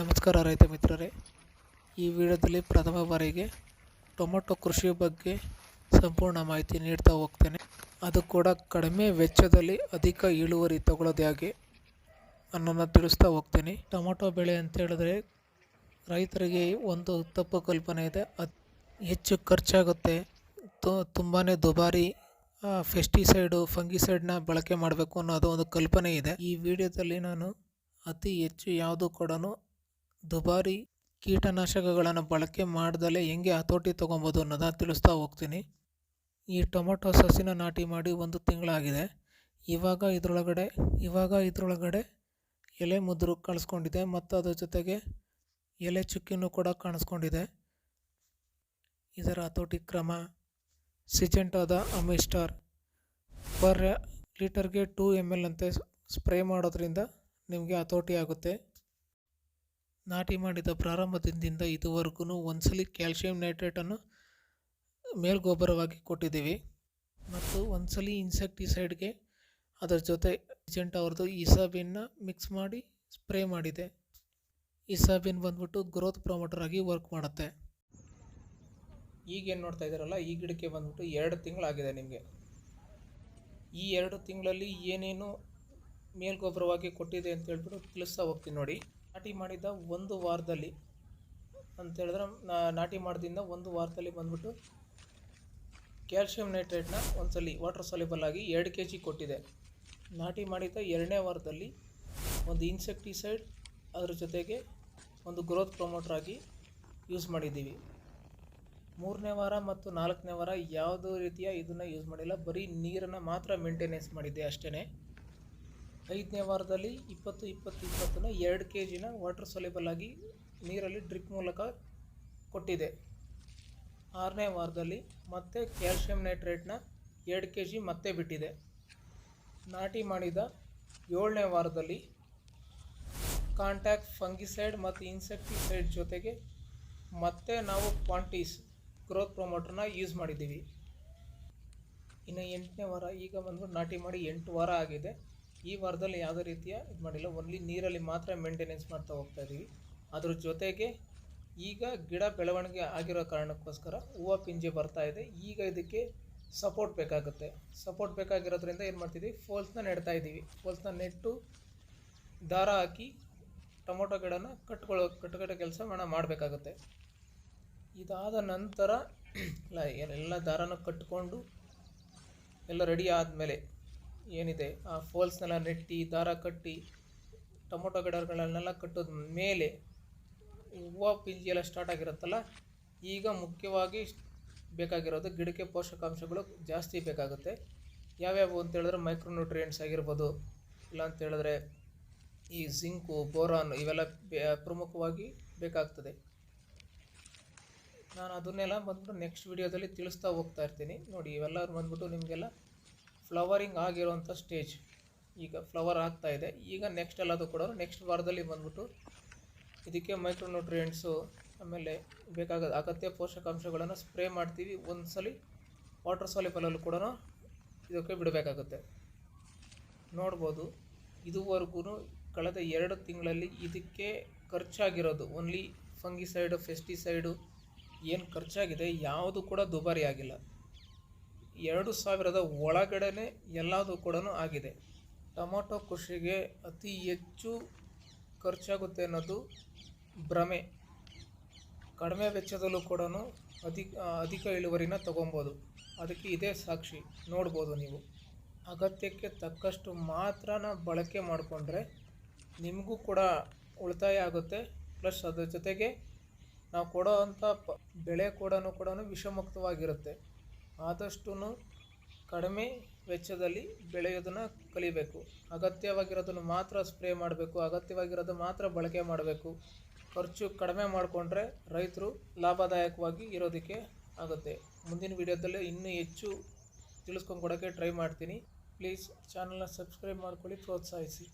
ನಮಸ್ಕಾರ ರೈತ ಮಿತ್ರರೇ. ಈ ವಿಡಿಯೋದಲ್ಲಿ ಪ್ರಥಮ ಬಾರಿಗೆ ಟೊಮೊಟೊ ಕೃಷಿ ಬಗ್ಗೆ ಸಂಪೂರ್ಣ ಮಾಹಿತಿ ನೀಡ್ತಾ ಹೋಗ್ತೇನೆ. ಅದು ಕೂಡ ಕಡಿಮೆ ವೆಚ್ಚದಲ್ಲಿ ಅಧಿಕ ಇಳುವರಿ ತಗೊಳ್ಳೋದು ಹೇಗೆ ಅನ್ನೋದನ್ನು ತಿಳಿಸ್ತಾ ಹೋಗ್ತೀನಿ. ಟೊಮೊಟೊ ಬೆಳೆ ಅಂತ ಹೇಳಿದ್ರೆ ರೈತರಿಗೆ ಒಂದು ತಪ್ಪು ಕಲ್ಪನೆ ಇದೆ. ಅದು ಹೆಚ್ಚು ಖರ್ಚಾಗುತ್ತೆ. ತುಂಬಾ ದುಬಾರಿ ಫೆಸ್ಟಿಸೈಡು, ಫಂಗಿಸೈಡ್ನ ಬಳಕೆ ಮಾಡಬೇಕು ಅನ್ನೋದು ಒಂದು ಕಲ್ಪನೆ ಇದೆ. ಈ ವಿಡಿಯೋದಲ್ಲಿ ನಾನು ಅತಿ ಹೆಚ್ಚು ಯಾವುದು ಕೂಡ ದುಬಾರಿ ಕೀಟನಾಶಕಗಳನ್ನು ಬಳಕೆ ಮಾಡ್ದಲೇ ಹೆಂಗೆ ಹತೋಟಿ ತೊಗೊಬೋದು ಅನ್ನೋದನ್ನು ತಿಳಿಸ್ತಾ ಹೋಗ್ತೀನಿ. ಈ ಟೊಮೊಟೊ ಸಸಿನ ನಾಟಿ ಮಾಡಿ ಒಂದು ತಿಂಗಳಾಗಿದೆ. ಇವಾಗ ಇದರೊಳಗಡೆ ಇವಾಗ ಇದರೊಳಗಡೆ ಎಲೆ ಮುದ್ರು ಕಾಣಿಸ್ಕೊಂಡಿದೆ ಮತ್ತು ಅದರ ಜೊತೆಗೆ ಎಲೆ ಚುಕ್ಕಿನೂ ಕೂಡ ಕಾಣಿಸ್ಕೊಂಡಿದೆ. ಇದರ ಹತೋಟಿ ಕ್ರಮ ಸಿಜೆಂಟಾದ ಅಮಿಸ್ಟಾರ್. ಪರ್ ಲೀಟರ್ಗೆ ಟೂ ಎಂ ಎಲ್ ಅಂತೆ ಸ್ಪ್ರೇ ಮಾಡೋದ್ರಿಂದ ನಿಮಗೆ ಹತೋಟಿ ಆಗುತ್ತೆ. ನಾಟಿ ಮಾಡಿದ ಪ್ರಾರಂಭದಿಂದ ಇದುವರೆಗೂ ಒಂದ್ಸಲಿ ಕ್ಯಾಲ್ಶಿಯಂ ನೈಟ್ರೇಟನ್ನು ಮೇಲ್ಗೊಬ್ಬರವಾಗಿ ಕೊಟ್ಟಿದ್ದೀವಿ. ಮತ್ತು ಒಂದ್ಸಲಿ ಇನ್ಸೆಕ್ಟಿಸೈಡ್ಗೆ ಅದರ ಜೊತೆ ಏಜೆಂಟ್ ಅವ್ರದ್ದು ಇಸಾಬಿನ್ನ ಮಿಕ್ಸ್ ಮಾಡಿ ಸ್ಪ್ರೇ ಮಾಡಿದೆ. ಇಸಾಬಿನ್ ಬಂದ್ಬಿಟ್ಟು ಗ್ರೋತ್ ಪ್ರಮೋಟರ್ ಆಗಿ ವರ್ಕ್ ಮಾಡುತ್ತೆ. ಈಗೇನು ನೋಡ್ತಾ ಇದ್ದೀರಲ್ಲ, ಈ ಗಿಡಕ್ಕೆ ಬಂದ್ಬಿಟ್ಟು ಎರಡು ತಿಂಗಳಾಗಿದೆ ನಿಮಗೆ. ಈ ಎರಡು ತಿಂಗಳಲ್ಲಿ ಏನೇನು ಮೇಲ್ಗೊಬ್ಬರವಾಗಿ ಕೊಟ್ಟಿದೆ ಅಂತ ಹೇಳ್ಬಿಟ್ಟು ತಿಳಿಸ್ತಾ ಹೋಗ್ತೀನಿ ನೋಡಿ. ನಾಟಿ ಮಾಡಿದ ಒಂದು ವಾರದಲ್ಲಿ ಅಂತ ಹೇಳಿದ್ರೆ ನಾಟಿ ಮಾಡಿದಿಂದ ಒಂದು ವಾರದಲ್ಲಿ ಬಂದ್ಬಿಟ್ಟು ಕ್ಯಾಲ್ಶಿಯಂ ನೈಟ್ರೇಟ್ನ ಒಂದ್ಸಲಿ ವಾಟರ್ ಸಾಲಿಬಲ್ ಆಗಿ ಎರಡು ಕೆ ಜಿ ಕೊಟ್ಟಿದೆ. ನಾಟಿ ಮಾಡಿದ ಎರಡನೇ ವಾರದಲ್ಲಿ ಒಂದು ಇನ್ಸೆಕ್ಟಿಸೈಡ್ ಅದರ ಜೊತೆಗೆ ಒಂದು ಗ್ರೋತ್ ಪ್ರಮೋಟರ್ ಆಗಿ ಯೂಸ್ ಮಾಡಿದ್ದೀವಿ. ಮೂರನೇ ವಾರ ಮತ್ತು ನಾಲ್ಕನೇ ವಾರ ಯಾವುದೋ ರೀತಿಯ ಇದನ್ನು ಯೂಸ್ ಮಾಡಿಲ್ಲ. ಬರೀ ನೀರನ್ನು ಮಾತ್ರ ಮೇಂಟೆನೆನ್ಸ್ ಮಾಡಿದ್ದೆ ಅಷ್ಟೇ ಐದನೇ ವಾರದಲ್ಲಿ ಇಪ್ಪತ್ತು ಇಪ್ಪತ್ತು, ಇಪ್ಪತ್ತನ್ನು ಎರಡು ಕೆ ಜಿನ ವಾಟರ್ ಸೊಲೆಬಲ್ ಆಗಿ ನೀರಲ್ಲಿ ಡ್ರಿಪ್ ಮೂಲಕ ಕೊಟ್ಟಿದೆ. ಆರನೇ ವಾರದಲ್ಲಿ ಮತ್ತೆ ಕ್ಯಾಲ್ಶಿಯಂ ನೈಟ್ರೇಟ್ನ ಎರಡು ಕೆ ಜಿ ಮತ್ತೆ ಬಿಟ್ಟಿದೆ. ನಾಟಿ ಮಾಡಿದ ಏಳನೇ ವಾರದಲ್ಲಿ ಕಾಂಟ್ಯಾಕ್ಟ್ ಫಂಗಿಸೈಡ್ ಮತ್ತು ಇನ್ಸೆಕ್ಟಿಸೈಡ್ ಜೊತೆಗೆ ಮತ್ತೆ ನಾವು ಕ್ವಾಂಟೀಸ್ ಗ್ರೋತ್ ಪ್ರೊಮೋಟ್ರನ್ನ ಯೂಸ್ ಮಾಡಿದ್ದೀವಿ. ಇನ್ನು ಎಂಟನೇ ವಾರ, ಈಗ ಬಂದ್ಬಿಟ್ಟು ನಾಟಿ ಮಾಡಿ ಎಂಟು ವಾರ ಆಗಿದೆ. ಈ ವಾರದಲ್ಲಿ ಯಾವುದೇ ರೀತಿಯ ಇದು ಮಾಡಿಲ್ಲ. ಓನ್ಲಿ ನೀರಲ್ಲಿ ಮಾತ್ರ ಮೇಂಟೆನೆನ್ಸ್ ಮಾಡ್ತಾ ಹೋಗ್ತಾ ಇದ್ದೀವಿ ಅದ್ರ ಜೊತೆಗೆ ಈಗ ಗಿಡ ಬೆಳವಣಿಗೆ ಆಗಿರೋ ಕಾರಣಕ್ಕೋಸ್ಕರ ಹೂವು ಪಿಂಜೆ ಬರ್ತಾ ಇದೆ. ಈಗ ಇದಕ್ಕೆ ಸಪೋರ್ಟ್ ಬೇಕಾಗುತ್ತೆ. ಸಪೋರ್ಟ್ ಬೇಕಾಗಿರೋದ್ರಿಂದ ಏನು ಮಾಡ್ತಿದ್ದೀವಿ ಫೋಲ್ಸ್ನ ನೆಡ್ತಾ ಇದ್ದೀವಿ ಫೋಲ್ಸ್ನ ನೆಟ್ಟು ದಾರ ಹಾಕಿ ಟೊಮೊಟೊ ಗಿಡನ ಕಟ್ಕೊಳ್ಳೋ ಕಟ್ಕಟ್ಟೋ ಕೆಲಸ ಮಾಡ ಮಾಡಬೇಕಾಗುತ್ತೆ. ಇದಾದ ನಂತರ ಎಲ್ಲ ದಾರನೂ ಕಟ್ಟಿಕೊಂಡು ಎಲ್ಲ ರೆಡಿ ಆದಮೇಲೆ ಏನಿದೆ? ಆ ಫೋಲ್ಸ್ನೆಲ್ಲ ನೆಟ್ಟಿ, ದಾರ ಕಟ್ಟಿ, ಟೊಮೊಟೊ ಗಿಡಗಳನ್ನೆಲ್ಲ ಕಟ್ಟೋದ ಮೇಲೆ ಹೂವು ಪಿಂಜಿ ಎಲ್ಲ ಸ್ಟಾರ್ಟ್ ಆಗಿರುತ್ತಲ್ಲ, ಈಗ ಮುಖ್ಯವಾಗಿ ಬೇಕಾಗಿರೋದು ಗಿಡಕ್ಕೆ ಪೋಷಕಾಂಶಗಳು ಜಾಸ್ತಿ ಬೇಕಾಗುತ್ತೆ. ಯಾವ್ಯಾವು ಅಂತ ಹೇಳಿದ್ರೆ ಮೈಕ್ರೋನ್ಯೂಟ್ರಿಯೆಂಟ್ಸ್ ಆಗಿರ್ಬೋದು, ಇಲ್ಲ ಅಂತ ಹೇಳಿದ್ರೆ ಈ ಜಿಂಕು ಬೋರಾನ್ ಇವೆಲ್ಲ ಪ್ರಮುಖವಾಗಿ ಬೇಕಾಗ್ತದೆ. ನಾನು ಅದನ್ನೆಲ್ಲ ಬಂದ್ಬಿಟ್ಟು ನೆಕ್ಸ್ಟ್ ವಿಡಿಯೋದಲ್ಲಿ ತಿಳಿಸ್ತಾ ಹೋಗ್ತಾ ಇರ್ತೀನಿ. ನೋಡಿ, ಇವೆಲ್ಲರೂ ಬಂದ್ಬಿಟ್ಟು ನಿಮಗೆಲ್ಲ ಫ್ಲವರಿಂಗ್ ಆಗಿರುವಂಥ ಸ್ಟೇಜ್. ಈಗ ಫ್ಲವರ್ ಆಗ್ತಾ ಇದೆ. ಈಗ ನೆಕ್ಸ್ಟ್ ಎಲ್ಲದು ಕೂಡ ನೆಕ್ಸ್ಟ್ ವಾರದಲ್ಲಿ ಬಂದ್ಬಿಟ್ಟು ಇದಕ್ಕೆ ಮೈಕ್ರೋನ್ಯೂಟ್ರಿಯೆಂಟ್ಸು ಆಮೇಲೆ ಬೇಕಾಗ, ಅಗತ್ಯ ಪೋಷಕಾಂಶಗಳನ್ನು ಸ್ಪ್ರೇ ಮಾಡ್ತೀವಿ. ಒಂದು ಸಲ ವಾಟರ್ ಸಾಲಿಬಲಲ್ಲೂ ಕೂಡ ಇದಕ್ಕೆ ಬಿಡಬೇಕಾಗುತ್ತೆ. ನೋಡ್ಬೋದು. ಇದುವರೆಗೂ ಕಳೆದ ಎರಡು ತಿಂಗಳಲ್ಲಿ ಇದಕ್ಕೆ ಖರ್ಚಾಗಿರೋದು. ಓನ್ಲಿ ಫಂಗಿಸೈಡು ಫೆಸ್ಟಿಸೈಡು ಏನು ಖರ್ಚಾಗಿದೆ? ಯಾವುದು ಕೂಡ ದುಬಾರಿ ಆಗಿಲ್ಲ. ಎರಡು ಸಾವಿರದ ಒಳಗಡೆನೆ ಎಲ್ಲದೂ ಕೂಡ ಆಗಿದೆ. ಟೊಮೊಟೊ ಕೃಷಿಗೆ ಅತಿ ಹೆಚ್ಚು ಖರ್ಚಾಗುತ್ತೆ ಅನ್ನೋದು ಭ್ರಮೆ. ಕಡಿಮೆ ವೆಚ್ಚದಲ್ಲೂ ಕೂಡ ಅಧಿಕ ಅಧಿಕ ಇಳುವರಿನ ತಗೊಬೋದು. ಅದಕ್ಕೆ ಇದೇ ಸಾಕ್ಷಿ. ನೋಡ್ಬೋದು ನೀವು. ಅಗತ್ಯಕ್ಕೆ ತಕ್ಕಷ್ಟು ಮಾತ್ರನ ಬಳಕೆ ಮಾಡಿಕೊಂಡ್ರೆ ನಿಮಗೂ ಕೂಡ ಉಳಿತಾಯ ಆಗುತ್ತೆ. ಪ್ಲಸ್ ಅದರ ಜೊತೆಗೆ ನಾವು ಕೊಡೋ ಅಂಥ ಬೆಳೆ ಕೂಡ ಕೂಡ ವಿಷಮುಕ್ತವಾಗಿರುತ್ತೆ. ಆದಷ್ಟು ಕಡಿಮೆ ವೆಚ್ಚದಲ್ಲಿ ಬೆಳೆಯೋದನ್ನು ಕಲಿಬೇಕು. ಅಗತ್ಯವಾಗಿರೋದನ್ನು ಮಾತ್ರ ಸ್ಪ್ರೇ ಮಾಡಬೇಕು. ಅಗತ್ಯವಾಗಿರೋದು ಮಾತ್ರ ಬಳಕೆ ಮಾಡಬೇಕು. ಖರ್ಚು ಕಡಿಮೆ ಮಾಡಿಕೊಂಡ್ರೆ ರೈತರು ಲಾಭದಾಯಕವಾಗಿ ಇರೋದಕ್ಕೆ ಆಗುತ್ತೆ. ಮುಂದಿನ ವಿಡಿಯೋದಲ್ಲಿ ಇನ್ನೂ ಹೆಚ್ಚು ತಿಳಿಸ್ಕೊಂಡು ಕೊಡೋಕ್ಕೆ ಟ್ರೈ ಮಾಡ್ತೀನಿ. ಪ್ಲೀಸ್ ಚಾನಲ್ನ ಸಬ್ಸ್ಕ್ರೈಬ್ ಮಾಡ್ಕೊಳ್ಳಿ, ಪ್ರೋತ್ಸಾಹಿಸಿ.